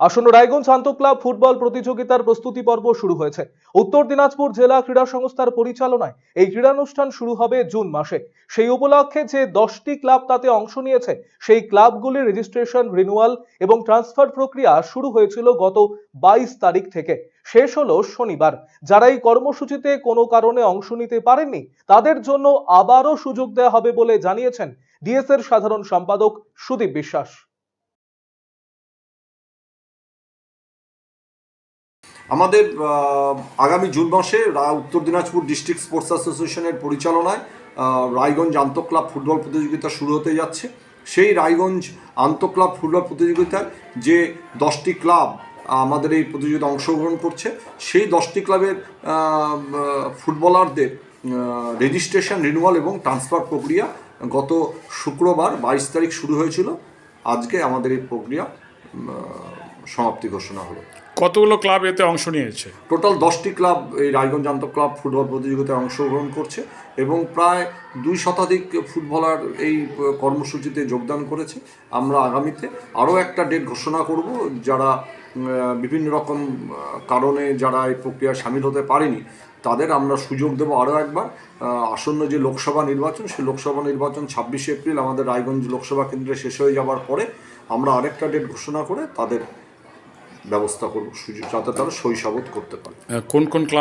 আসন্ন রায়গঞ্জ আন্ত club football প্রতিযোগিতার প্রস্তুতি পর্ব শুরু হয়েছে। উত্তর দিনাজপুর জেলা ক্রীড়া সংস্থার পরিচালনায় এই ক্রীড়ানুষ্ঠান শুরু হবে জুন মাসে। সেই উপলক্ষে যে দশটি ক্লাব তাতে অংশ নিয়েছে, সেই ক্লাবগুলির রেজিস্ট্রেশন রিনুয়াল এবং ট্রান্সফার প্রক্রিয়া শুরু হয়েছিল গত বাইশ তারিখ থেকে। শেষ হলো শনিবার। যারা এই কর্মসূচিতে কোনো কারণে অংশ নিতে পারেননি, তাদের জন্য আবারও সুযোগ দেওয়া হবে বলে জানিয়েছেন ডিএস এর সাধারণ সম্পাদক সুদীপ বিশ্বাস। আমাদের আগামী জুন মাসে উত্তর দিনাজপুর ডিস্ট্রিক্ট স্পোর্টস অ্যাসোসিয়েশনের পরিচালনায় রায়গঞ্জ আন্তঃক্লাব ফুটবল প্রতিযোগিতা শুরু হতে যাচ্ছে। সেই রায়গঞ্জ আন্তঃক্লাব ফুটবল প্রতিযোগিতায় যে দশটি ক্লাব আমাদের এই প্রতিযোগিতা অংশগ্রহণ করছে, সেই দশটি ক্লাবের ফুটবলারদের রেজিস্ট্রেশন রিনুয়াল এবং ট্রান্সফার প্রক্রিয়া গত শুক্রবার বাইশ তারিখ শুরু হয়েছিল। আজকে আমাদের এই প্রক্রিয়া সমাপ্তি ঘোষণা হলো। কতগুলো ক্লাব এতে অংশ নিয়েছে? টোটাল দশটি ক্লাব এই রায়গঞ্জ আন্তঃ ক্লাব ফুটবল প্রতিযোগিতায় অংশগ্রহণ করছে এবং প্রায় দুই শতাধিক ফুটবলার এই কর্মসূচিতে যোগদান করেছে। আমরা আগামীতে আরও একটা ডেট ঘোষণা করব যারা বিভিন্ন রকম কারণে যারা এই প্রক্রিয়ায় সামিল হতে পারেনি তাদের আমরা সুযোগ দেবো আরও একবার। আসন্ন যে লোকসভা নির্বাচন সেই লোকসভা নির্বাচন ছাব্বিশে এপ্রিল আমাদের রায়গঞ্জ লোকসভা কেন্দ্রে শেষ হয়ে যাওয়ার পরে আমরা আরেকটা ডেট ঘোষণা করে তাদের ব্যবস্থা করব সুযোগ যাতে তারা শৈশবোধ করতে পারে। কোন কোন ক্লাব